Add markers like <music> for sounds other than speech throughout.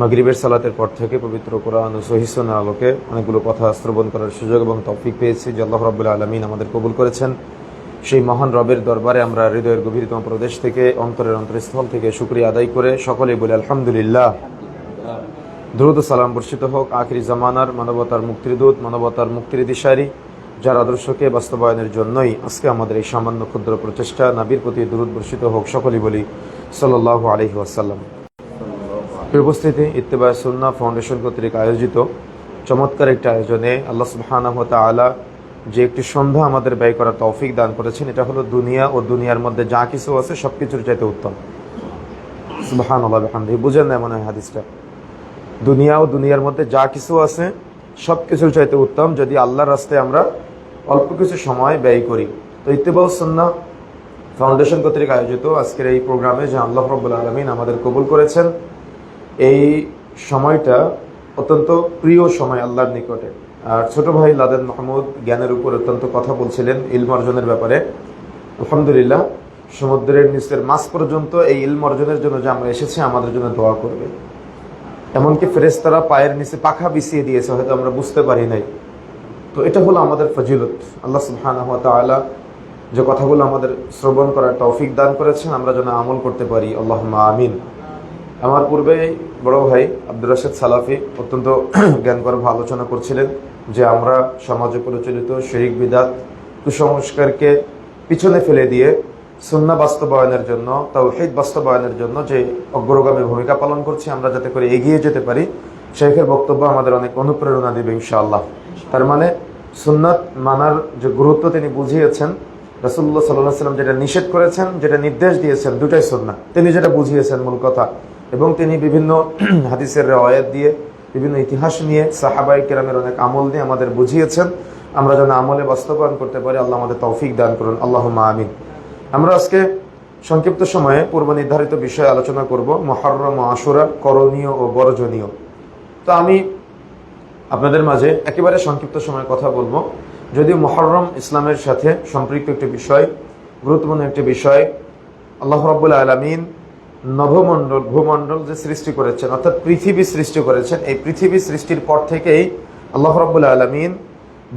মাগরিবের সালাতের পর থেকে পবিত্র কোরআন ও সহিসনের আলোকে অনেকগুলো কথা শ্রবণ করার সুযোগ এবং তৌফিক পেয়েছি যে আল্লাহ রব্বুল আলমিন আমাদের কবুল করেছেন। সেই মহান রবের দরবারে আমরা হৃদয়ের গভীরতম প্রদেশ থেকে অন্তরের অন্তরস্থল থেকে শুক্রিয়া আদায় করে সকলেই বলি আলহামদুলিল্লাহ। দ্রুত সালাম বর্ষিত হোক আখিরি জামানার মানবতার মুক্তির দূত মানবতার মুক্তির দিশারি যার আদর্শকে বাস্তবায়নের জন্যই আজকে আমাদের এই সামান্য ক্ষুদ্র প্রচেষ্টা নাবির প্রতি দূরত বর্ষিত হোক, সকলেই বলি সাল্লাহ আলহি আসাল্লাম উপস্থিতি ইত্তেবা সুন্না ফাউন্ডেশন কর্তৃক আয়োজিত চমৎকার একটি আয়োজনে আল্লাহ সুবহানাহু তাআলা যে একটি সন্ধ্যা আমাদের ব্যয় করার তৌফিক দান করেছেন। এটা হলো দুনিয়া ও দুনিয়ার মধ্যে যা কিছু আছে সব কিছুর চাইতে উত্তম। সুবহান আল্লাহ বুঝেন না মনে হয় হাদিসটা? দুনিয়া ও দুনিয়ার মধ্যে যা কিছু আছে সব কিছুর চাইতে উত্তম। যদি আল্লাহর রাস্তায় আমরা অল্প কিছু সময় ব্যয় করি। তো ইত্তেবাউ সুন্না ফাউন্ডেশন কর্তৃক আয়োজিত আজকের এই প্রোগ্রামে যে আল্লাহ রব্বুল আলমিন আমাদের কবুল করেছেন। এই সময়টা অত্যন্ত প্রিয় সময় আল্লাহর নিকটে। আর ছোট ভাই লাদেন মাহমুদ জ্ঞানের উপর অত্যন্ত কথা বলছিলেন ইলম অর্জনের ব্যাপারে। আলহামদুলিল্লাহ, সমুদ্রের নিচের মাছ পর্যন্ত এই ইলম অর্জনের জন্য যে আমরা এসেছি, আমাদের জন্য দোয়া করবে। এমনকি ফেরেস্তারা পায়ের নিচে পাখা বিছিয়ে দিয়েছে, হয়তো আমরা বুঝতে পারি নাই। তো এটা হলো আমাদের ফজিলত। আল্লাহ তাআলা যে কথাগুলো আমাদের শ্রবণ করার তৌফিক দান করেছেন, আমরা যেন আমল করতে পারি। আল্লাহ আমিন। আমার পূর্বে বড় ভাই আব্দুর রাশেদ সালাফি অত্যন্ত <clears throat> জ্ঞানগর্ভ আলোচনা করছিলেন যে আমরা সমাজে প্রচলিত শরিক বিদাত কুসংস্কারকে পিছনে ফেলে দিয়ে সুন্না বাস্তবায়নের জন্য, তাওহীদ বাস্তবায়নের জন্য যে অগ্রগামী ভূমিকা পালন করছি, আমরা যাতে করে এগিয়ে যেতে পারি, শেখের বক্তব্য আমাদের অনেক অনুপ্রেরণা দেবে ইনশাআল্লাহ। তার মানে সুন্নাত মানার যে গুরুত্ব তিনি বুঝিয়েছেন রাসুল্লাহ সাল্লাহ সাল্লাম যেটা নিষেধ করেছেন, যেটা নির্দেশ দিয়েছেন, দুটাই সুন্না তিনি যেটা বুঝিয়েছেন মূল কথা এবং তিনি বিভিন্ন <clears throat> হাদিসের রেওয়ায়ত দিয়ে, বিভিন্ন ইতিহাস নিয়ে সাহাবাই কেরামের অনেক আমল নিয়ে আমাদের বুঝিয়েছেন। আমরা যেন আমলে বাস্তবায়ন করতে পারি, আল্লাহ আমাদের তৌফিক দান করুন। আল্লাহ আমিন। আমরা আজকে সংক্ষিপ্ত সময়ে পূর্ব নির্ধারিত বিষয়ে আলোচনা করব মহরম আশুরা করণীয় ও বর্জনীয়। তো আমি আপনাদের মাঝে একেবারে সংক্ষিপ্ত সময়ে কথা বলব। যদিও মহরম ইসলামের সাথে সম্পৃক্ত একটি বিষয়, গুরুত্বপূর্ণ একটি বিষয়, আল্লাহ রাবুল্লাহ আলমিন নভমণ্ডল, ভূমণ্ডল যে সৃষ্টি করেছেন, অর্থাৎ পৃথিবী সৃষ্টি করেছেন, এই পৃথিবী সৃষ্টির পর থেকেই আল্লাহ রাবুল্লাহ আলমিন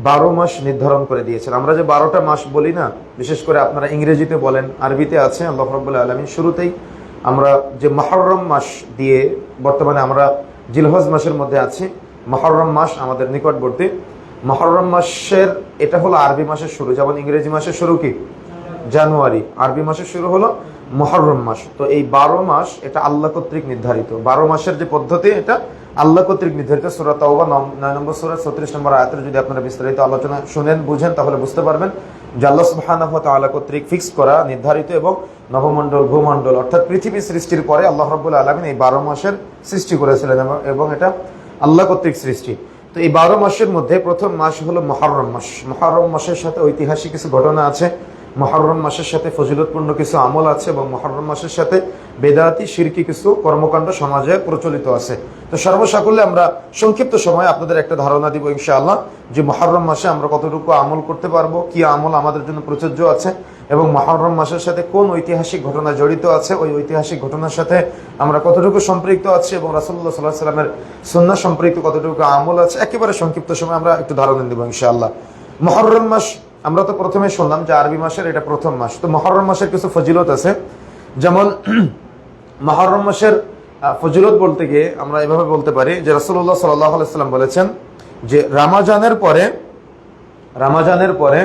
বারো মাস নির্ধারণ করে দিয়েছেন। আমরা যে বারোটা মাস বলি না, বিশেষ করে আপনারা ইংরেজিতে বলেন, আরবিতে আছে, আল্লাহ রাবুল্লাহ আলমিন শুরুতেই আমরা যে মহরম মাস দিয়ে বর্তমানে আমরা জিলহজ মাসের মধ্যে আছি, মহরম মাস আমাদের নিকটবর্তী। মহরম মাসের, এটা হলো আরবি মাসের শুরু, যেমন ইংরেজি মাসের শুরু কি? জানুয়ারি, আরবি মাসের শুরু হলো মহরম মাস। তো এই বারো মাস এটা আল্লাহ কর্তৃক নির্ধারিত। বারো মাসের যে পদ্ধতি, এটা আল্লাহ কর্তৃক নির্ধারিত সুরা তাওবা নয় নম্বর সুরা, ছত্রিশ নম্বর আয়াতের যদি আপনারা বিস্তারিত আলোচনা শুনেন, বুঝেন, তাহলে বুঝতে পারবেন যে আল্লাহ সুবহানাহু তাআলা কর্তৃক ফিক্স করা, নির্ধারিত এবং নবমণ্ডল, ভূমণ্ডল, অর্থাৎ পৃথিবী সৃষ্টির পরে আল্লাহ রাব্বুল আলামিন এই বারো মাসের সৃষ্টি করেছিলেন এবং এটা আল্লাহ কর্তৃক সৃষ্টি। তো এই বারো মাসের মধ্যে প্রথম মাস হলো মহরম মাস। মহরম মাসের সাথে ঐতিহাসিক কিছু ঘটনা আছে। মহরম মাসের সাথে ফজিলতপূর্ণ কিছু আমল আছে এবং মহরম মাসের সাথে বেদাতি শিরকি কিছু কর্মকাণ্ড সমাজে প্রচলিত আছে। তো সর্বসাকুল্যে আমরা সংক্ষিপ্ত সময় আপনাদের একটা ধারণা দিব ইনশাআল্লাহ যে মহরম মাসে আমরা কতটুকু আমল করতে পারব, কি আমল আমাদের জন্য প্রযোজ্য আছে এবং মহরম মাসের সাথে কোন ঐতিহাসিক ঘটনা জড়িত আছে, ওই ঐতিহাসিক ঘটনার সাথে আমরা কতটুকু সম্পৃক্ত আছি এবং রাসুল্লাহ সাল্লাহ সাল্লামের সন্না সম্পৃক্ত কতটুকু আমল আছে, একেবারে সংক্ষিপ্ত সময় আমরা একটু ধারণা দিব ইনশাআল্লাহ। মহরম মাস আমরা তো প্রথমে শুনলাম যে আরবি মাসের এটা প্রথম মাস। তো মহরম মাসের কিছু ফজিলত আছে। যেমন, <clears throat> মহরম মাসের ফজিলত বলতে গিয়ে আমরা এভাবে বলতে পারি যে রাসুল্লাহ সাল্লাহ আলাইসাল্লাম বলেছেন যে রামাজানের পরে রামাজানের পরে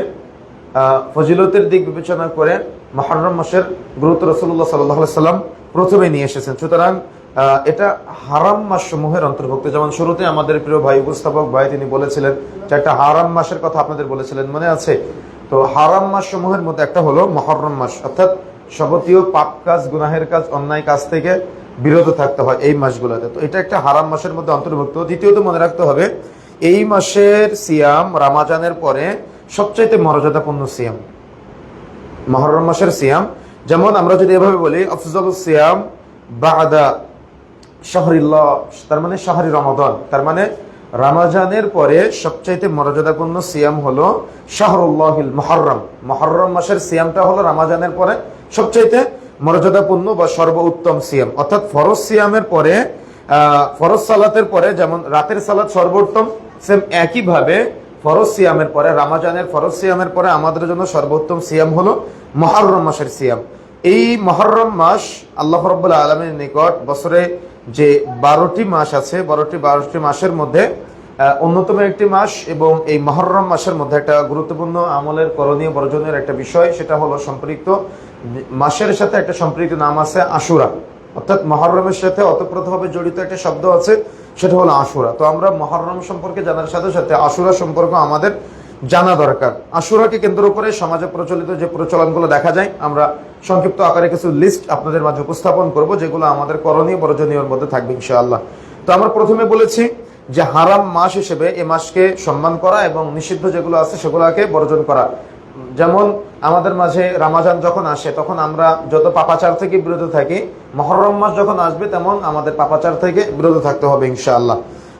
ফজিলতের দিক বিবেচনা করে মহরম মাসের গুরুত্ব রসুল্লাহ সাল্লাহ সাল্লাম প্রথমে নিয়ে এসেছেন। সুতরাং এটা হারাম মাস সমূহের অন্তর্ভুক্ত। যেমন শুরুতে আমাদের প্রিয় ভাই উপস্থাপক ভাই তিনি বলেছিলেন একটা হারাম মাসের কথা আপনাদের বলেছিলেন, মনে আছে? তো হারাম মাস সমূহের মধ্যে একটা হলো মহরম মাস, অর্থাৎ যাবতীয় পাপ কাজ, গুনাহের কাজ, অন্যায় কাজ থেকে বিরত থাকতে হয় এই মাসগুলোতে। তো এটা একটা হারাম মাসের মধ্যে অন্তর্ভুক্ত। দ্বিতীয়ত মনে রাখতে হবে, এই মাসের সিয়াম রামাজানের পরে সবচাইতে মর্যাদাপূর্ণ সিয়াম। মহরম মাসের সিয়াম, যেমন আমরা যদি এভাবে বলি আফজল সিয়াম বাদা শাহরিল্লাহ, তার মানে শাহরি রমাদান। তার মানে রামাজানের পরে সবচাইতে মর্যাদাপূর্ণ সিয়াম হলো শাহরুল্লাহিল মহরম। মহরম মাসের সিয়ামটা হলো রামাজানের পরে সবচাইতে মর্যাদাপূর্ণ বা সর্বোত্তম সিয়াম। অর্থাৎ ফরজ সিয়ামের পরে ফরজ সালাতের পরে যেমন রাতের সালাত সর্বোত্তম, সেম একইভাবে ফরজ সিয়ামের পরে, রামাজানের ফরজ সিয়ামের পরে আমাদের জন্য সর্বোত্তম সিয়াম হলো মহরম মাসের সিয়াম। এই মহরম মাস আল্লাহ রব্বুল্লাহ আলমের নিকট বছরে যে বারোটি মাস আছে, বারোটি বারোটি মাসের মধ্যে অন্যতম একটি মাস এবং এই মহরম মাসের মধ্যে একটা গুরুত্বপূর্ণ আমলের করণীয় বর্জনের একটা বিষয়, সেটা হলো সম্পৃক্ত মাসের সাথে একটা সম্পৃক্ত নাম আছে আশুরা। অর্থাৎ মহরমের সাথে অতপ্রতভাবে জড়িত একটা শব্দ আছে, সেটা হলো আশুরা। তো আমরা মহরম সম্পর্কে জানার সাথে সাথে আশুরা সম্পর্ক আমাদের জানা দরকার। আশুরাকে কেন্দ্র করে সমাজে প্রচলিত যে প্রচলনগুলো দেখা যায়, আমরা সংক্ষিপ্ত আকারে কিছু লিস্ট আপনাদের মাঝে উপস্থাপন করব, যেগুলো আমাদের করণীয়, বর্জনীয়র মধ্যে থাকবে ইনশাআল্লাহ। তো আমরা প্রথমে বলেছি যে হারাম মাস হিসেবে এ মাসকে সম্মান করা এবং নিষিদ্ধ যেগুলো আছে সেগুলোকে বর্জন করা। যেমন আমাদের মাঝে রামাজান যখন আসে, তখন আমরা যত পাপাচার থেকে বিরত থাকি, মহরম মাস যখন আসবে, তেমন আমাদের পাপাচার থেকে বিরত থাকতে হবে ইনশাআল্লাহ।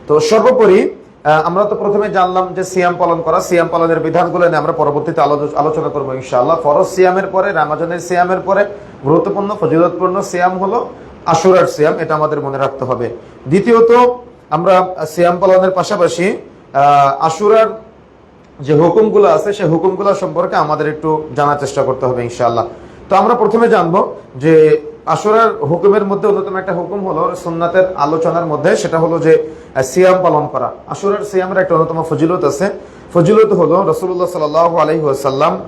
তো সর্বোপরি আমরা তো প্রথমে জানলাম যে সিয়াম পালন করা, সিয়াম পালনের বিধানগুলো নিয়ে আমরা পরবর্তীতে আলো- আলোচনা করব ইনশাআল্লাহ। ফরজ সিয়ামের পরে, রামাজানের সিয়ামের পরে গুরুত্বপূর্ণ, ফজিলতপূর্ণ সিয়াম হলো আশুরার সিয়াম, এটা আমাদের মনে রাখতে হবে। দ্বিতীয়ত, আমরা সিয়াম পালনের পাশাপাশি আশুরার যে হুকুমগুলো আছে সেই হুকুমগুলো সম্পর্কে আমাদের একটু জানার চেষ্টা করতে হবে ইনশাআল্লাহ। তো আমরা প্রথমে জানব যে আসরার হুকুমের মধ্যে অন্যতম একটা হুকুম হলো সুন্নাতের আলোচনার মধ্যে, সেটা হলো যে সিয়াম পালন করা। আসরের সিয়ামের একটা অন্যতম ফজিলত আছে। ফজিলত হলো রসুল্লাহ সাল আলহি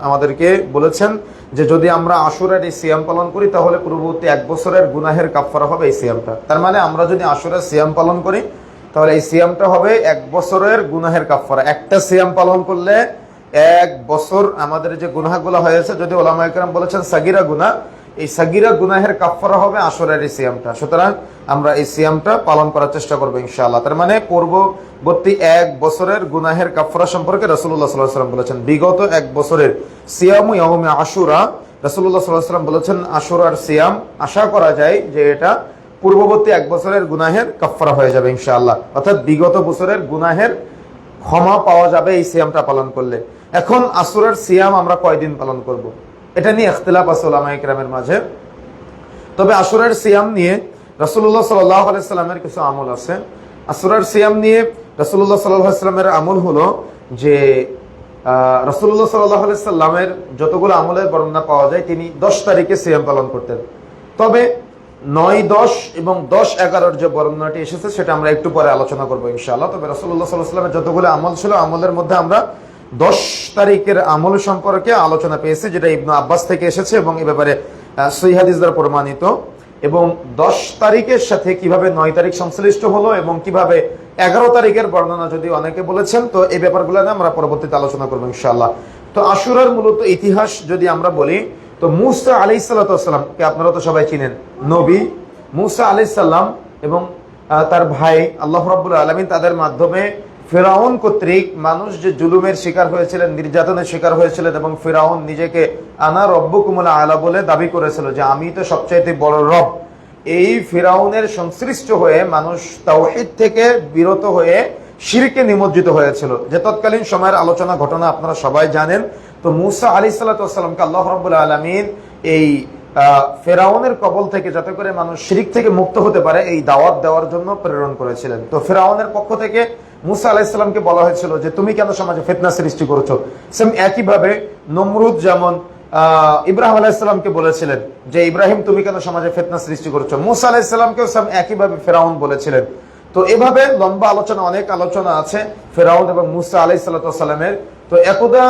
আমাদেরকে বলেছেন যে, যদি আমরা আশুরের এই সিয়াম পালন করি, তাহলে পূর্ববর্তী এক বছরের গুনাহের কাফারা হবে এই সিয়ামটা। তার মানে আমরা যদি আশুরের সিয়াম পালন করি, তাহলে এই সিয়ামটা হবে এক বছরের গুনাহের কাফারা একটা সিয়াম পালন করলে এক বছর আমাদের যে গুনাহগুলো হয়েছে, যদি ওলামা একরাম বলেছেন সাগিরা গুনাহ এই সাগিরা গুনাহের কাফারা হবে আসরের এই সিয়ামটা। সুতরাং আমরা এই সিয়ামটা পালন করার চেষ্টা করব ইনশাআল্লাহ। তার মানে পূর্ববর্তী এক বছরের গুনাহের কাফারা সম্পর্কে রসুল্লাহ সাল্লাহ সাল্লাম বলেছেন। বিগত এক বছরের সিয়াম আশুরা রসুল্লাহ সাল্লাহ সাল্লাম বলেছেন, আশুরার সিয়াম আশা করা যায় যে এটা পূর্ববর্তী এক বছরের গুনাহের কাফারা হয়ে যাবে ইনশাআল্লাহ। অর্থাৎ বিগত বছরের গুনাহের ক্ষমা পাওয়া যাবে এই সিয়ামটা পালন করলে। এখন আসুরের সিয়াম আমরা কয়দিন পালন করব। এটা নিয়ে ইখতলাফ আছে ওলামা ইকরামের মাঝে। তবে আসুরের সিয়াম নিয়ে রসুল্লাহ সাল্লামের কিছু আমল আছে। আসুরের সিয়াম নিয়ে রসুল্লাহ সাল্লামের আমল হলো যে রসুল্লাহ সাল্লাহ সাল্লামের যতগুলো আমলের বর্ণনা পাওয়া যায়, তিনি দশ তারিখে সিয়াম পালন করতেন। তবে নয়, দশ এবং দশ, এগারোর যে বর্ণনাটি এসেছে, সেটা আমরা একটু পরে আলোচনা করব ইনশাআল্লাহ। তবে রসুল্লাহ সাল্লাহ সাল্লামের যতগুলো আমল ছিল, আমলের মধ্যে আমরা দশ তারিখের আমল সম্পর্কে আলোচনা পেয়েছি যেটা ইবনু আব্বাস থেকে এসেছে এবং এ ব্যাপারে আহ, সহিহ হাদিস দ্বারা প্রমাণিত। এবং দশ তারিখের সাথে কীভাবে নয় তারিখ সংশ্লিষ্ট হলো এবং কীভাবে এগারো তারিখের বর্ণনা যদি অনেকে বলেছেন তো এই ব্যাপারগুলো নিয়ে আমরা পরবর্তীতে আলোচনা করব ইনশাল্লাহ তো আশুরার মূলত ইতিহাস যদি আমরা বলি তো মুসা আলি সাল্লামকে আপনারা তো সবাই চিনেন নবী মুসা আলি সাল্লাম এবং তার ভাই আল্লাহ রাবুল আলমিন তাদের মাধ্যমে ফেরাউন কর্তৃক মানুষ যে জুলুমের শিকার হয়েছিলেন, নির্যাতনের শিকার হয়েছিলেন এবং ফেরাউন নিজেকে আনা রব্বকুমুল আলা বলে দাবি করেছিল যে আমি তো সবচাইতে বড় রব। এই ফেরাউনের সংশ্লিষ্ট হয়ে মানুষ তাওহিদ থেকে বিরত হয়ে শিরকে নিমজ্জিত হয়েছিল। যে তৎকালীন সময়ের আলোচনা ঘটনা আপনারা সবাই জানেন। তো মুসা আলি সাল্লাতামকে আল্লাহ রব্বুল আলমিন এই ফেরাউনের কবল থেকে যাতে করে মানুষ শিরিক থেকে মুক্ত হতে পারে, এই দাওয়াত দেওয়ার জন্য প্রেরণ করেছিলেন। তো ফেরাউনের পক্ষ থেকে মুসা আলাহিসাল্লামকে বলা হয়েছিল যে তুমি কেন সমাজে ফেতনা সৃষ্টি করেছ? সেম একইভাবে নমরুদ যেমন ইব্রাহিম আলাইসাল্লামকে বলেছিলেন যে, ইব্রাহিম, তুমি কেন সমাজে ফেতনা সৃষ্টি করছ? মুসা আলাহিসাল্লামকেও সেম একইভাবে ফেরাউন বলেছিলেন। তো এভাবে লম্বা আলোচনা, অনেক আলোচনা আছে ফেরাউন এবং মুসা আলাই তো একদা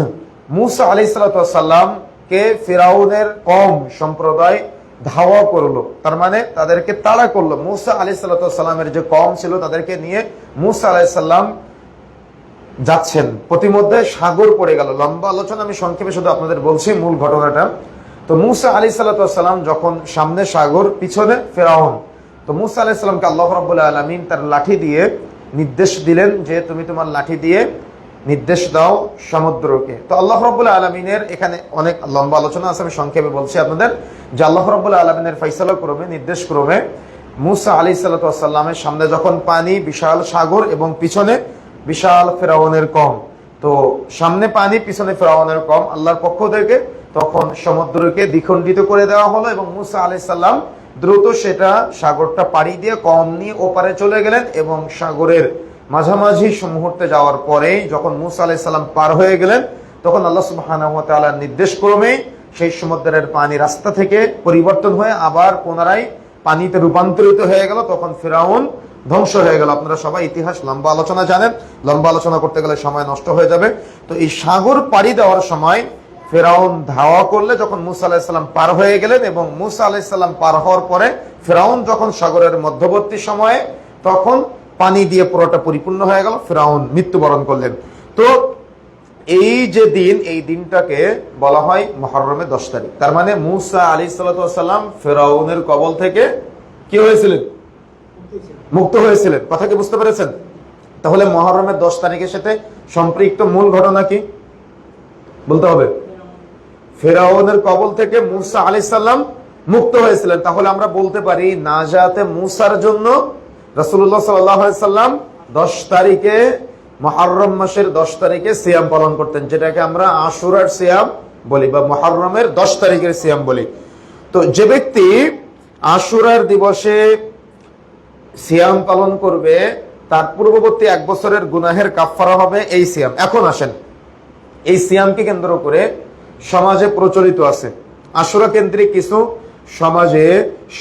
<clears throat> মুসা আলাই সাল্লামকে ফেরাউনের কম সম্প্রদায় ধাওয়া করল। তার মানে তাদেরকে তাড়া করল। মুসা আলি সাল্লামের যে কম ছিল, তাদেরকে নিয়ে মুসা আলাই সাল্লাম যাচ্ছেন। প্রতিমধ্যে সাগর পড়ে গেল। লম্বা আলোচনা, আমি সংক্ষেপে শুধু আপনাদের বলছি মূল ঘটনাটা। তো মুসা আলি সাল্লাম যখন সামনে সাগর, পিছনে ফেরাউন, তো মুসা আলাহি সাল্লামকে আল্লাহ রাবুল্লাহ আলমিন তার লাঠি দিয়ে নির্দেশ দিলেন যে, তুমি তোমার লাঠি দিয়ে নির্দেশ দাও সমুদ্রকে। তো আল্লাহ রব্বুল্লাহ আলমিনের এখানে অনেক লম্বা আলোচনা আছে, আমি সংক্ষেপে বলছি আপনাদের। যে আল্লাহ রব্বুল্লাহ আলমিনের ফৈসলা ক্রমে, নির্দেশ ক্রমে মুসা আলি সাল্লামের সামনে যখন পানি, বিশাল সাগর এবং পিছনে বিশাল ফেরাউনের কম। তো সামনে পানি, পিছনে ফেরাউনের কম, আল্লাহর পক্ষ থেকে তখন সমুদ্রকে দ্বিখণ্ডিত করে দেওয়া হলো এবং মুসা আলি সাল্লাম দ্রুত সেটা সাগরটা পাড়ি দিয়ে কম নিয়ে ওপারে চলে গেলেন এবং সাগরের মাঝামাঝি মুহূর্তে যাওয়ার পরেই যখন মুসা আলাইসাল্লাম পার হয়ে গেলেন, তখন আল্লাহ সুবাহ নির্দেশ ক্রমেই সেই সমুদ্রের পানি রাস্তা থেকে পরিবর্তন হয়ে আবার পুনরায় পানিতে রূপান্তরিত হয়ে গেল। তখন ফেরাউন ধ্বংস হয়ে গেল। আপনারা সবাই ইতিহাস লম্বা আলোচনা জানেন। লম্বা আলোচনা করতে গেলে সময় নষ্ট হয়ে যাবে। তো এই সাগর পাড়ি দেওয়ার সময় ফেরাউন ধাওয়া করলে যখন মুসা আলাহিসাল্লাম পার হয়ে গেলেন এবং মুসা আলাহিসাল্লাম পার হওয়ার পরে ফেরাউন যখন সাগরের মধ্যবর্তী সময়ে, তখন পানি দিয়ে পুরোটা পরিপূর্ণ হয়ে গেল, ফেরাউন মৃত্যুবরণ করলেন। তো এই যে দিন, এই দিনটাকে বলা হয় মহরমের দশ তারিখ। তার মানে মুসা আলী সাল্লাম ফেরাউনের কবল থেকে কি হয়েছিলেন? মুক্ত হয়েছিলেন। কথা কি বুঝতে পেরেছেন? তাহলে মহরমের দশ তারিখের সাথে সম্পৃক্ত মূল ঘটনা কি? বলতে হবে। ফেরাউনের কবল থেকে মুসা আলি সাল্লাম মুক্ত হয়েছিলেন। তাহলে আমরা বলতে পারি, নাজাতে মুসার জন্য রসুল্লাহ সাল্লাম দশ তারিখে মহারম মাসের দশ তারিখে সিয়াম পালন করতেন, যেটাকে আমরা আশুরার সিয়াম বলি বা মহারমের দশ তারিখের সিয়াম বলি। তো যে ব্যক্তি আশুরার দিবসে সিয়াম পালন করবে, তার পূর্ববর্তী এক বছরের গুনাহের কাফারা হবে এই সিয়াম। এখন আসেন, এই সিয়ামকে কেন্দ্র করে সমাজে প্রচলিত আছে। আশুরা কেন্দ্রিক কিছু সমাজে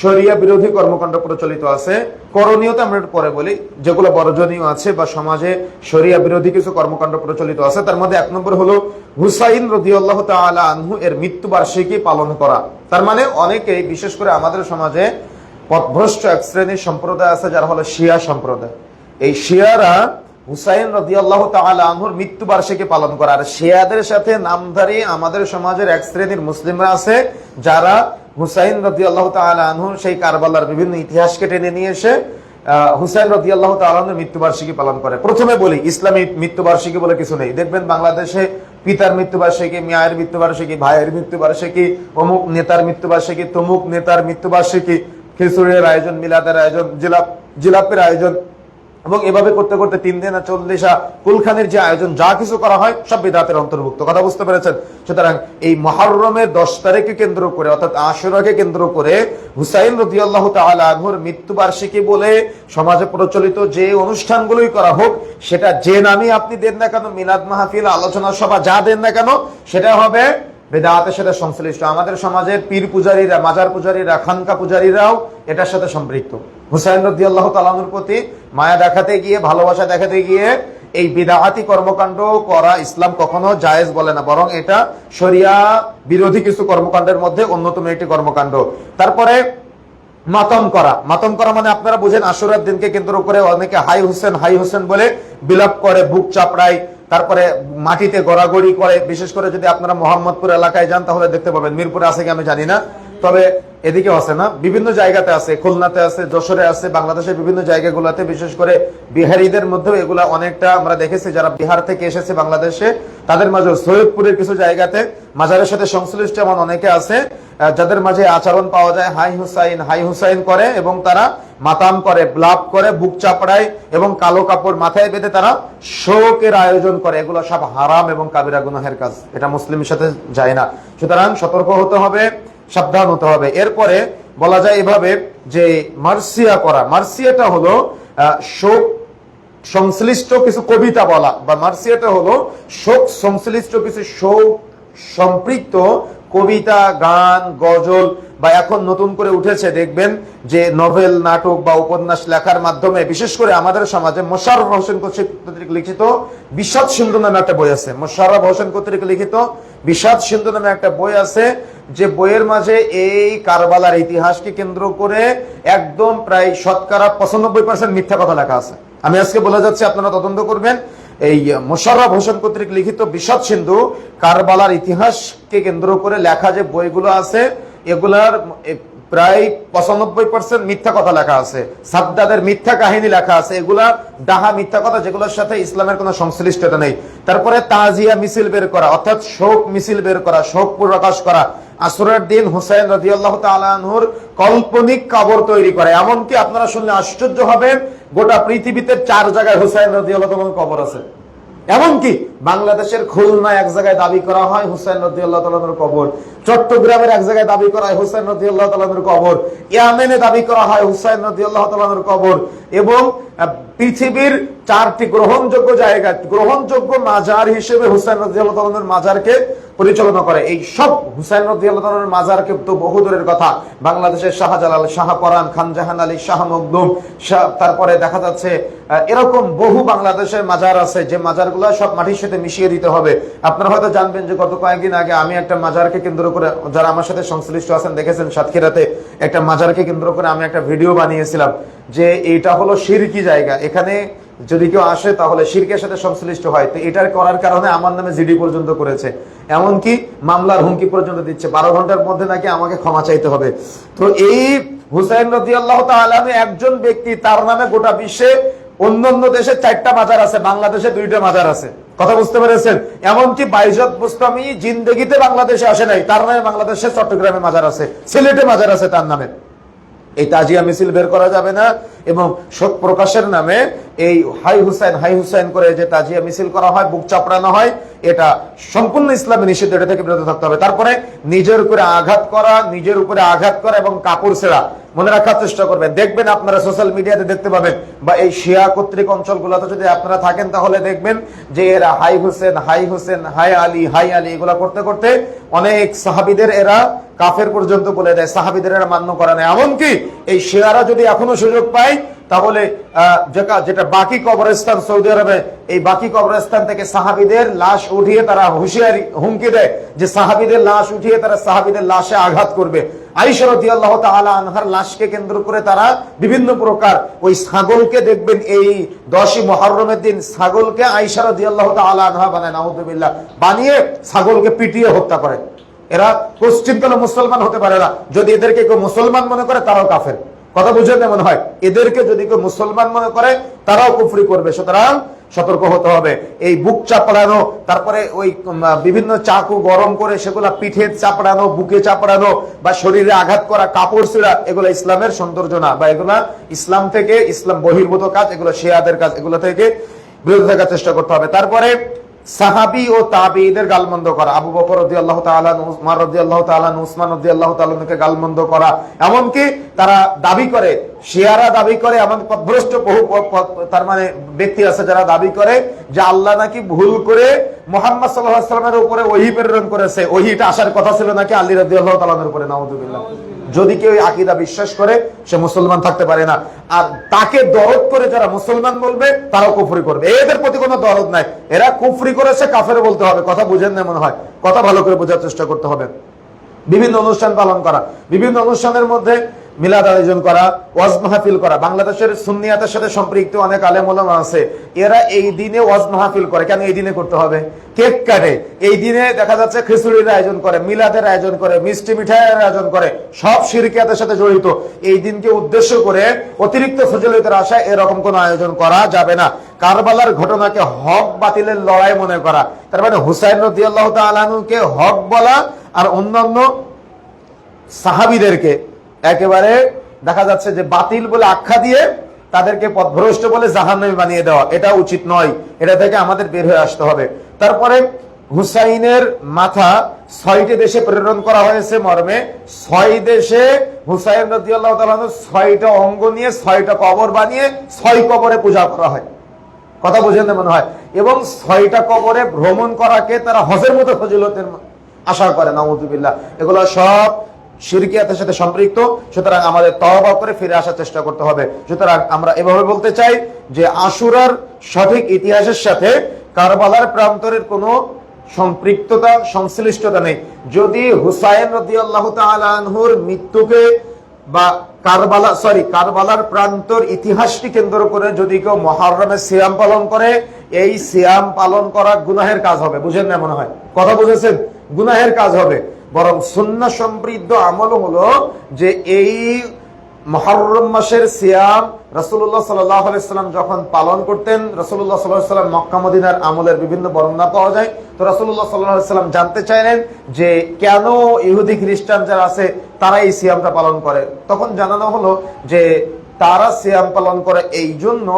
শরিয়া বিরোধী কর্মকাণ্ড প্রচলিত আছে। করণীয়তা আমরা একটু পরে বলি। যেগুলো বর্জনীয় আছে বা সমাজে শরিয়া বিরোধী কিছু কর্মকাণ্ড প্রচলিত আছে, তার মধ্যে এক নম্বর হলো হুসাইন রদিয়াল্লাহ তাআলা আনহু এর মৃত্যুবার্ষিকী পালন করা। তার মানে অনেকেই, বিশেষ করে আমাদের সমাজে পথভ্রষ্ট এক শ্রেণির সম্প্রদায় আছে, যারা হলো শিয়া সম্প্রদায়। এই শিয়ারা হুসাইন রদিয়াল্লাহ তাআলা আনহুর মৃত্যুবার্ষিকী পালন করে। আর শিয়াদের সাথে নামধারী আমাদের সমাজের এক শ্রেণির মুসলিমরা আছে, যারা হুসাইন রদিয়াল্লাহ তাআলা আনহুর সেই কারবালার বিভিন্ন ইতিহাসকে টেনে নিয়ে এসে হুসাইন হুসাইন আল্লাহ তাআলার মৃত্যুবার্ষিকী পালন করে। প্রথমে বলি, ইসলামী মৃত্যুবার্ষিকী বলে কিছু নেই। দেখবেন বাংলাদেশে পিতার মৃত্যুবার্ষিকী, মায়ের মৃত্যুবার্ষিকী, ভাইয়ের মৃত্যুবার্ষিকী, অমুক নেতার মৃত্যুবার্ষিকী, তমুক নেতার মৃত্যুবার্ষিকী, খিচুড়ির আয়োজন, মিলাদের আয়োজন, জিলাপ, জিলাপের আয়োজন এবং এভাবে করতে করতে তিন দিন চল্লিশা কুলখানের যে আয়োজন, যা কিছু করা হয়, সব বিদাতের অন্তর্ভুক্ত। কথা বুঝতে পেরেছেন? সুতরাং এই মহরমের দশ তারিখকে কেন্দ্র করে, অর্থাৎ আশুরাকে কেন্দ্র করে হুসাইন রদিয়াল্লাহ তালাহুর মৃত্যুবার্ষিকী বলে সমাজে প্রচলিত যে অনুষ্ঠানগুলোই করা হোক, সেটা যে নামে আপনি দেন না কেন, মিলাদ মাহফিল, আলোচনা সভা যা দেন না কেন, সেটা হবে বেদাতের সাথে সংশ্লিষ্ট। আমাদের সমাজের পীর পূজারীরা, মাজার পূজারীরা, খানকা পূজারীরাও এটার সাথে সম্পৃক্ত। হুসাইন রদি আল্লাহ তালানুর প্রতি মায়া দেখাতে গিয়ে, ভালোবাসা দেখাতে গিয়ে এই বিদাহাতি কর্মকাণ্ড করা ইসলাম কখনো জায়েজ বলে না। বরং এটা শরিয়া বিরোধী কিছু কর্মকাণ্ডের মধ্যে অন্যতম একটি কর্মকাণ্ড। তারপরে মাতম করা। মাতম করা মানে আপনারা বুঝেন, আশুরার দিনকে কেন্দ্র করে অনেকে হাই হোসেন হাই হোসেন বলে বিলাপ করে, বুক চাপড়ায়, তারপরে মাটিতে গড়াগড়ি করে। বিশেষ করে যদি আপনারা মোহাম্মদপুর এলাকায় যান, তাহলে দেখতে পাবেন। মিরপুরে আছে কি আমি জানি না। তবে এদিকে আছে না, বিভিন্ন জায়গাতে আছে, খুলনাতে আছে, যশোরে আছে, বাংলাদেশের বিভিন্ন জায়গাগুলোতে, বিশেষ করে বিহারিদের মধ্যেও এগুলা অনেকটা আমরা দেখেছি, যারা বিহার থেকে এসেছে বাংলাদেশে, তাদের মাঝে সৈয়দপুরের কিছু জায়গাতে মাজারের সাথে সংশ্লিষ্ট এমন অনেকে আছে যাদের মাঝে আচরণ পাওয়া যায়, হাই হুসাইন হাই হুসাইন করে এবং তারা মাতাম করে ব্লাপ করে, বুক চাপড়ায় এবং কালো কাপড় মাথায় বেঁধে তারা শোকের আয়োজন করে। এগুলো সব হারাম এবং কাবিরা গুনাহের কাজ, এটা মুসলিমের সাথে যায় না। সুতরাং সতর্ক হতে হবে সাবধান হতে হবে। এরপরে বলা যায় এভাবে যে মার্সিয়া করা। মার্সিয়াটা হলো শোক সংশ্লিষ্ট কিছু কবিতা বলা বা মার্সিয়াটা হলো শোক সংশ্লিষ্ট কিছু শোক সম্পৃক্ত কবিতা, গান, গজল বা এখন নতুন করে উঠেছে, দেখবেন যে নভেল, নাটক বা উপন্যাস লেখার মাধ্যমে, বিশেষ করে আমাদের সমাজে মোশাররফ হোসেন কর্তৃক লিখিত বিষাদ সিন্ধু নামে একটা বই আছে। মোশাররফ হোসেন কর্তৃক লিখিত বিষাদ সিন্ধু নামে একটা বই আছে, যে বইয়ের মাঝে এই কারবালার ইতিহাসকে কেন্দ্র করে একদম প্রায় শতকরা পঁচানব্বই পার্সেন্ট মিথ্যা কথা লেখা আছে। আমি আজকে বলে যাচ্ছি, আপনারা তদন্ত করবেন। এই মোশাররফ হোসেন কর্তৃক লিখিত বিষাদ সিন্ধু কারবালার ইতিহাসকে কেন্দ্র করে লেখা যে বইগুলো আছে এগুলার প্রায় পঁচানব্বই পার্সেন্ট মিথ্যা কথা লেখা আছে। সাদ্দাদের মিথ্যা কাহিনী লেখা আছে। এগুলা ডাহা মিথ্যা কথা যেগুলোর সাথে ইসলামের কোনো সংশ্লিষ্টতা নেই। তারপরে তাজিয়া মিছিল বের করা, অর্থাৎ শোক মিছিল বের করা, শোক প্রকাশ করা। আসরের দিন হুসাইন রাজিয়াল্লাহ তালানহুর কাল্পনিক কবর তৈরি করে। এমনকি আপনারা শুনলে আশ্চর্য হবেন, গোটা পৃথিবীতে চার জায়গায় হুসাইন রাজিয়াল্লাহ তাআলার কবর আছে। এমনকি বাংলাদেশের খুলনা এক জায়গায় দাবি করা হয় হুসেন রদি আল্লাহ কবর। চট্টগ্রামের এক জায়গায় দাবি করা হয় হুসেন রদি আল্লাহ কবর। ইয়ামেনে দাবি করা হয় হুসেন রদি আল্লাহ তালানোর কবর। এবং পৃথিবীর চারটি গ্রহণযোগ্য জায়গা, গ্রহণযোগ্য মাজার হিসেবে হুসেন রদি আল্লাহ মাজারকে পরিচালনা করে। এই সব হুসাইন রদি আল্লাহ তালানোর মাজারকে তো বহু দূরের কথা। বাংলাদেশের শাহজালাল, শাহ পরান, খান জাহান আলী, শাহ মকদুম তারপরে দেখা যাচ্ছে এরকম বহু বাংলাদেশের মাজার আছে যে মাজারগুলো সব মাটির সাথে মিশিয়ে দিতে হবে। আপনারা হয়তো জানবেন যে গত কয়েকদিন আগে আমি একটা মাজারকে কেন্দ্র করে যারা আমার সাথে সংশ্লিষ্ট আছেন দেখেছেন সাতক্ষীরাতে, একটা মাজারকে কেন্দ্র করে আমি একটা ভিডিও বানিয়েছিলাম যে এইটা হলো সিরকি জায়গা। এখানে যদি কেউ আসে তাহলে শিরকের সাথে সংশ্লিষ্ট হয়। তো এটার করার কারণে আমার নামে জিডি পর্যন্ত করেছে। এমনকি মামলার হুমকি পর্যন্ত দিচ্ছে। বারো ঘণ্টার মধ্যে নাকি আমাকে ক্ষমা চাইতে হবে। তো এই হুসাইন রদি আল্লাহ তালামে একজন ব্যক্তি, তার নামে গোটা বিশ্বে অন্য দেশে চারটা মাজার আছে, বাংলাদেশে দুইটা মাজার আছে। কথা বুঝতে পেরেছেন? এমনকি বাইজত বুস্তামি জিন্দগিতে বাংলাদেশে আসে নাই। তার নামে বাংলাদেশে চট্টগ্রামে মাজার আছে। সিলেটে মাজার আছে তার নামে। এই তাজিয়া মিছিল বের করা যাবে না এবং শোক প্রকাশের নামে এই হাই হুসাইন হাই হুসাইন করে যে তাজিয়া মিছিল করা হয়, বুক চাপড়ানো হয়, এটা সম্পূর্ণ ইসলামে নিষিদ্ধ, এটা থেকে বিরত থাকতে হবে। তারপরে নিজের উপরে আঘাত করা, নিজের উপরে আঘাত করা এবং কাপড় ছেঁড়া, মনে রাখার চেষ্টা করবেন। দেখবেন আপনারা সোশ্যাল মিডিয়াতে দেখতে পাবেন, বা এই শিয়া কর্তৃক অঞ্চলগুলোতে যদি আপনারা থাকেন, তাহলে দেখবেন যে এরা হাই হোসেন হাই হোসেন, হাই আলী হাই আলী, এগুলা করতে করতে অনেক সাহাবিদের এরা কাফের পর্যন্ত বলে দেয়। সাহাবিদের এরা মান্য করে না। এমনকি এই শিয়ারা যদি এখনও সুযোগ পায় তাহলে যেটা বাকি কবরস্থান সৌদি আরবে, এই বাকি কবরস্থান থেকে সাহাবিদের লাশ উঠিয়ে তারা হুঁশিয়ারি, হুমকি দেয় যে সাহাবিদের লাশ উঠিয়ে তারা সাহাবিদের লাশে আঘাত করবে। ছাগলকে দেখবেন, এই দিন ছাগলকে বানায় বানিয়ে ছাগলকে পিটিয়ে হত্যা করে। এরা পশ্চিমতলে মুসলমান হতে পারে না। যদি এদেরকে কেউ মুসলমান মনে করে, তারাও কাফের। কথা বুঝে মনে হয়? এদেরকে যদি কেউ মুসলমান মনে করে, তারাও কুফরি করবে। সুতরাং সতর্ক হতে হবে। এই বুক চাপড়ানো, তারপরে ওই বিভিন্ন চাকু গরম করে সেগুলা পিঠে চাপড়ানো, বুকে চাপড়ানো, বা শরীরে আঘাত করা, কাপড় ছিঁড়া, এগুলো ইসলামের সৌন্দর্য না। বা এগুলা ইসলাম থেকে, ইসলাম বহির্ভূত কাজ, এগুলো শেয়াদের কাজ, এগুলো থেকে বিরত থাকার চেষ্টা করতে হবে। তারপরে সাহাবি ও তাবিদের গালমন্দ করা, আবু বকর রদি আল্লাহ আল্লাহ উসমান আল্লাহ তালানকে গালমন্দ করা, এমনকি তারা দাবি করে, শিয়ারা দাবি করে, এমন পথভ্রষ্ট বহু তার মানে ব্যক্তি আছে যারা দাবি করে যে আল্লাহ নাকি ভুল করে মোহাম্মদ সাল্লাহ সাল্লামের উপরে ওহি প্রেরণ করেছে। ওহিটা আসার কথা ছিল নাকি আলী রদি আল্লাহ তালানের উপরে নাউদুবিল্লাহ যদি কেউ আকিদা বিশ্বাস করে, সে মুসলমান থাকতে পারে না। আর তাকে দরদ করে যারা মুসলমান বলবে, তারাও কুফরি করবে। এদের প্রতি কোনো দরদ নাই। এরা কুফরি করেছে, কাফের বলতে হবে। কথা বুঝেন না মনে হয়। কথা ভালো করে বোঝার চেষ্টা করতে হবে। বিভিন্ন অনুষ্ঠান পালন করা। বিভিন্ন অনুষ্ঠানের মধ্যে মিলাদ আয়োজন করা, ওয়াজ মাহফিল করা। বাংলাদেশের সুন্নিয়াতের সাথে সম্পৃক্ত অনেক আলেম ওলামা আছে। এরা এই দিনে ওয়াজ মাহফিল করে। কেন এই দিনে করতে হবে? কেক কাটে। এই দিনে দেখা যাচ্ছে খিচুড়ির আয়োজন করে, মিলাদের আয়োজন করে, মিষ্টি মিঠাইয়ের আয়োজন করে, সব শিরকিয়াতের সাথে জড়িত। এই দিনকে উদ্দেশ্য করে অতিরিক্ত ফজলিতের আশায় এরকম কোনো আয়োজন করা যাবে না। কারবালার ঘটনাকে হক বাতিলের লড়াই মনে করা। তার মানে হুসাইন রদি আল্লাহ তালুকে হক বলা আর অন্যান্য সাহাবিদেরকে একেবারে দেখা যাচ্ছে যে বাতিল বলে আখ্যা দিয়ে তাদেরকে পথভ্রষ্ট বলে জাহান্নামী বানিয়ে দেওয়া। এটা উচিত নয়। এটা থেকে আমাদের বের হয়ে আসতে হবে। তারপরে হুসাইনের মাথা ছয়টি দেশে প্রেরণ করা হয়েছে মর্মে। ছয় দেশে হুসাইন ছয়টা অঙ্গ নিয়ে, ছয়টা কবর বানিয়ে, ছয় কবরে পূজা করা হয়। কথা বুঝেন মনে হয়? এবং ছয়টা কবরে ভ্রমণ করাকে তারা হজের মতো ফজিলতের আশা করে, নাউজুবিল্লাহ। এগুলো সব শিরকিয়াতের সাথে সম্পৃক্ত। সুতরাং আমাদের তওবা করে ফিরে আসার চেষ্টা করতে হবে। সুতরাং আমরা এভাবে বলতে চাই যে আশুরার সঠিক ইতিহাসের সাথে কারবালার প্রান্তরের কোনো সম্পৃক্ততা, সংশ্লিষ্টতা নেই। যদি হুসাইন রদিয়াল্লাহু তাআলা আনহুর মৃত্যুকে বা কারবালা, সরি, কারবালার প্রান্তর ইতিহাসটি কেন্দ্র করে যদি কেউ মহারমে সিয়াম পালন করে, এই সিয়াম পালন করা গুনাহের কাজ হবে। বুঝেন না মনে হয়? কথা বুঝেছেন? গুনাহের কাজ হবে। বরং সুন্না সমৃদ্ধ আমল হলো যে এই মহরম মাসের সিয়াম রসুল্লাহ সাল্লাম যখন পালন করতেন রসুল্লাহ সাল্লাম মক্কা মদিনার আমলের বিভিন্ন বর্ণনা পাওয়া যায়। তো রসুল্লাহ সাল্লাম জানতে চাইলেন যে কেন ইহুদি খ্রিস্টান যারা আছে, তারা এই সিয়ামটা পালন করে? তখন জানানো হলো যে তারা সিয়াম পালন করে এই জন্য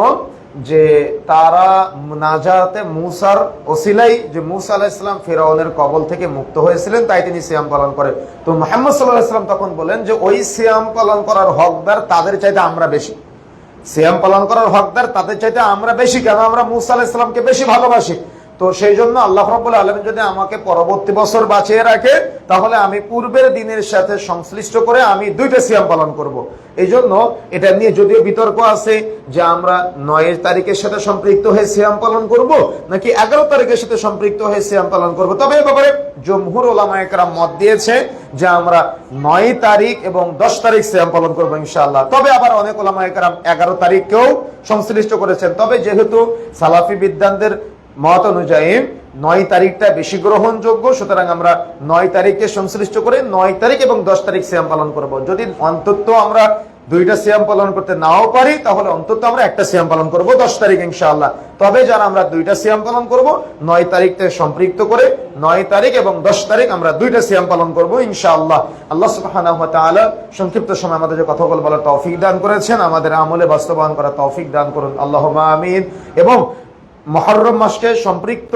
যে তারা নাজাতে মুসার ওসিলাই, যে মুসা আলাহ ইসলাম ফেরাউনের কবল থেকে মুক্ত হয়েছিলেন, তাই তিনি সিয়াম পালন করেন। তো মোহাম্মদ সাল্লাহ ইসলাম তখন বলেন যে, ওই সিয়াম পালন করার হকদার তাদের চাইতে আমরা বেশি। সিয়াম পালন করার হকদার তাদের চাইতে আমরা বেশি, কেন আমরা মুসা আলাহ ইসলামকে বেশি ভালোবাসি? তো সেই জন্য আল্লাহ রব্বুল আলম যদি আমাকে পরবর্তী বছর বাঁচিয়ে রাখে, তাহলে আমি পূর্বের দিনের সাথে সংশ্লিষ্ট করে আমি দুইটা সিয়াম পালন করব। এই জন্য এটা নিয়ে যদিও বিতর্ক আছে যে আমরা নয় তারিখের সাথে সম্পৃক্ত হয়ে সিয়াম পালন করব, নাকি এগারো তারিখের সাথে সম্পৃক্ত হয়ে সিয়াম পালন করব। তবে এ ব্যাপারে জমহুর ওলামা একরাম মত দিয়েছে যে আমরা নয় তারিখ এবং দশ তারিখ সিয়াম পালন করব ইনশাআল্লাহ। তবে আবার অনেক ওলামা একরাম এগারো তারিখকেও সংশ্লিষ্ট করেছেন। তবে যেহেতু সালাফি বিদ্যানদের মত অনুযায়ী নয় তারিখটা বেশি গ্রহণযোগ্য, সুতরাং আমরা নয় তারিখকে সংশ্লিষ্ট করে নয় তারিখ এবং দশ তারিখ সিয়াম পালন করব। যদি অন্তত আমরা দুইটা সিয়াম পালন করতে নাও পারি, তাহলে অন্তত আমরা একটা সিয়াম পালন করব দশ তারিখ ইনশাআল্লাহ। তবে যারা আমরা দুইটা সিয়াম পালন করব, নয় তারিখতে সম্পৃক্ত করে নয় তারিখ এবং দশ তারিখ আমরা দুইটা সিয়াম পালন করব ইনশাআল্লাহ। আল্লাহ তাআলা সংক্ষিপ্ত সময় আমাদের যে কথাগুলো বলার তৌফিক দান করেছেন, আমাদের আমলে বাস্তবায়ন করার তৌফিক দান করুন। আল্লাহুম্মা আমিন। এবং মহরম মাসকে সম্পৃক্ত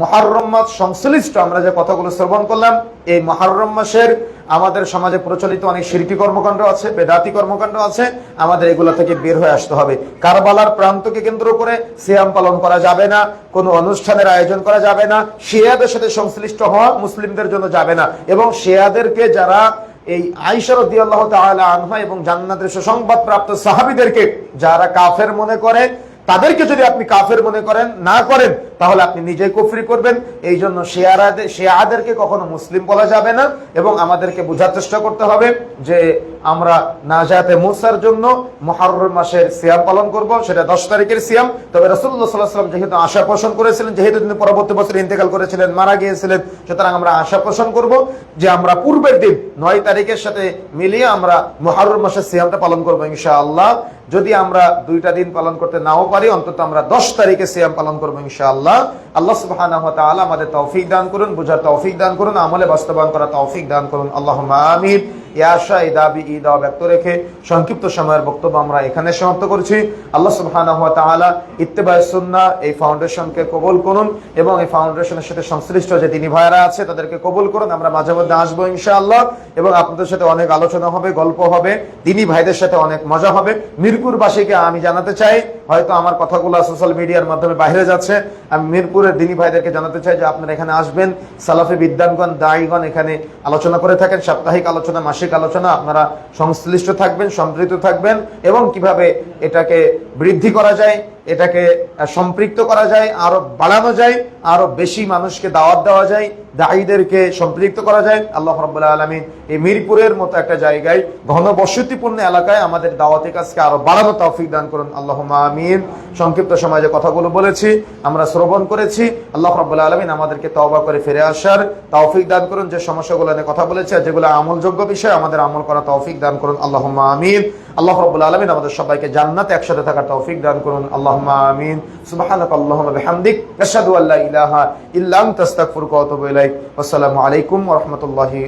মহরম মাস সংশ্লিষ্ট, আমরা যে কথাগুলো শ্রবণ করলাম, এই মহরম মাসের আমাদের সমাজে প্রচলিত অনেক শিরকি কর্মকাণ্ড আছে, বেদাতি কর্মকাণ্ড আছে, আমাদের এগুলো থেকে বের হয়ে আসতে হবে। কারবালার প্রান্তকে কেন্দ্র করে সিয়াম পালন করা যাবে না, কোনো অনুষ্ঠানের আয়োজন করা যাবে না, শিয়াদের সাথে সংশ্লিষ্ট হওয়া মুসলিমদের জন্য যাবে না। এবং শিয়াদেরকে যারা এই আইসার আল্লাহ তাআলা আনহা এবং জান্নাতের সুসংবাদ প্রাপ্ত সাহাবিদেরকে, যারা কাফের মনে করে তাদেরকে যদি আপনি কাফের মনে করেন না করেন তাহলে আপনি নিজেই কুফরি করবেন। এই জন্য শেয়াদেরকে কখনো মুসলিম বলা যাবে না এবং আমাদেরকে বোঝার চেষ্টা করতে হবে যে আমরা নাজাতে মুসার জন্য মহারম মাসের সিয়াম পালন করব, সেটা দশ তারিখের সিয়াম। তবে রসুল্লাহ সাল্লাহ সাল্লাম যেহেতু আশা পোষণ করেছিলেন, যেহেতু তিনি পরবর্তী বছর ইন্তেকাল করেছিলেন, মারা গিয়েছিলেন, সুতরাং আমরা আশা পোষণ করব যে আমরা পূর্বের দিন নয় তারিখের সাথে মিলিয়ে আমরা মহারুর মাসের সিয়ামটা পালন করব ইনশাআল্লাহ। যদি আমরা দুইটা দিন পালন করতে নাও পারি, অন্তত আমরা দশ তারিখে সিয়াম পালন করব ইনশাআল্লাহ। আল্লাহ। ওয়া তাআলা আমাদের তৌফিক দান করুন, বুঝার তৌফিক দান করুন, আমলে বাস্তবায়ন করা তৌফিক দান করুন। আল্লাহ আমিন। ইয়াশা ব্যক্ত রেখে সংক্ষিপ্ত সময়ের বক্তব্য আমরা এখানে সমাপ্ত করছি। আল্লাহ সুবহানাহু ওয়া এই ফাউন্ডেশনকে কবুল করুন এবং এই ফাউন্ডেশনের সাথে সংশ্লিষ্ট যে তিনি ভাইরা আছে, তাদেরকে কবুল করুন। আমরা মাঝে মধ্যে আসব ইনশাআল্লাহ এবং আপনাদের সাথে অনেক আলোচনা হবে, গল্প হবে। তিনি ভাইদের সাথে অনেক মজা হবে। মিরপুরবাসীকে আমি জানাতে চাই হয়তো আমার কথাগুলো সোশ্যাল মিডিয়ার মাধ্যমে বাইরে যাচ্ছে। আমি মিরপুরের দিনী ভাইদেরকে জানাতে চাই যে আপনারা এখানে আসবেন। সালাফি বিদ্যানগণ দায়ীগণ এখানে আলোচনা করে থাকেন। সাপ্তাহিক আলোচনা, মাসিক আলোচনা, আপনারা সংশ্লিষ্ট থাকবেন সম্পৃক্ত থাকবেন এবং কীভাবে এটাকে বৃদ্ধি করা যায়, এটাকে সম্পৃক্ত করা যায়, আরও বাড়ানো যায়, আরও বেশি মানুষকে দাওয়াত দেওয়া যায় দায়ীদেরকে সম্পৃক্ত করা যায়। আল্লাহ রব্বুল্লাহ আলমিন এই মিরপুরের মতো একটা জায়গায় ঘনবসতিপূর্ণ এলাকায় আমাদের দাওয়াতের কাজকে আরও বাড়ানো তৌফিক দান করুন। আল্লাহ আমিন। সংক্ষিপ্ত সময়ে যে কথাগুলো বলেছি, আমরা শ্রবণ করেছি। আল্লাহ রব্বুল্লাহ আলমিন আমাদেরকে তওবা করে ফিরে আসার তৌফিক দান করুন। যে সমস্যাগুলো নিয়ে কথা বলেছি আর যেগুলো আমলযোগ্য বিষয়, আমাদের আমল করা তৌফিক দান করুন। আল্লাহ আমিন। আল্লাহ রব্বুল্লাহ আলমিন আমাদের সবাইকে জান্নাতে একসাথে থাকার তৌফিক দান করুন। আল্লাহ আমিন। সুবহানাক আল্লাহুম্মা বিহামদিক। আশহাদু আল্লা ইলাহা ইল্লা আনতা, আস্তাগফিরুকা ইলাইক। আসসালামু আলাইকুম রাহমাতুল্লাহি